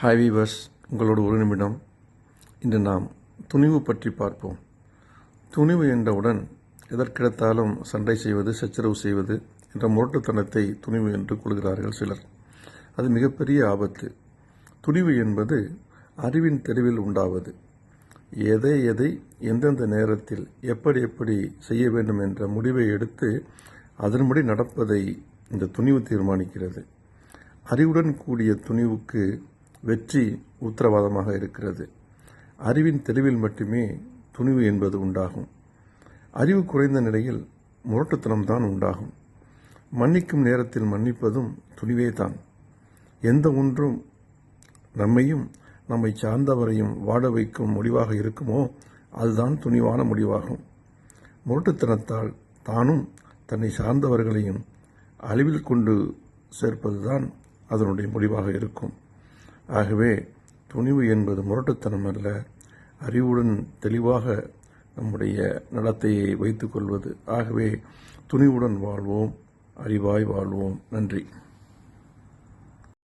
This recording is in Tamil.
ஹாய் வீவர்ஸ் உங்களோட ஒரு நிமிடம். இன்று நாம் துணிவு பற்றி பார்ப்போம். துணிவு என்றவுடன் எதற்கிடத்தாலும் சண்டை செய்வது சச்சரவு செய்வது என்ற முரட்டுத்தனத்தை துணிவு என்று கொள்கிறார்கள் சிலர். அது மிகப்பெரிய ஆபத்து. துணிவு என்பது அறிவின் தெளிவில் உண்டாவது. எதை எதை எந்தெந்த நேரத்தில் எப்படி எப்படி செய்ய வேண்டும் என்ற முடிவை எடுத்து அதன்படி நடப்பதை இந்த துணிவு தீர்மானிக்கிறது. அறிவுடன் கூடிய துணிவுக்கு வெற்றி உத்தரவாதமாக இருக்கிறது. அறிவின் தெளிவில் மட்டுமே துணிவு என்பது உண்டாகும். அறிவு குறைந்த நிலையில் முரட்டுத்தனம்தான் உண்டாகும். மன்னிக்கும் நேரத்தில் மன்னிப்பதும் துணிவே தான். எந்த ஒன்றும் நம்மையும் நம்மை சார்ந்தவரையும் வாட வைக்கும் முடிவாக இருக்குமோ அதுதான் துணிவான முடிவாகும். முரட்டுத்தனத்தால் தானும் தன்னை சார்ந்தவர்களையும் அழிவில் கொண்டு சேர்ப்பதுதான் அதனுடைய முடிவாக இருக்கும். ஆகவே துணிவு என்பது முரட்டுத்தனம் அல்ல. அறிவுடன் தெளிவாக நம்முடைய நடத்தையை வைத்துக்கொள்வது ஆகவே துணிவுடன் வாழ்வோம் அறிவாய் வாழ்வோம். நன்றி.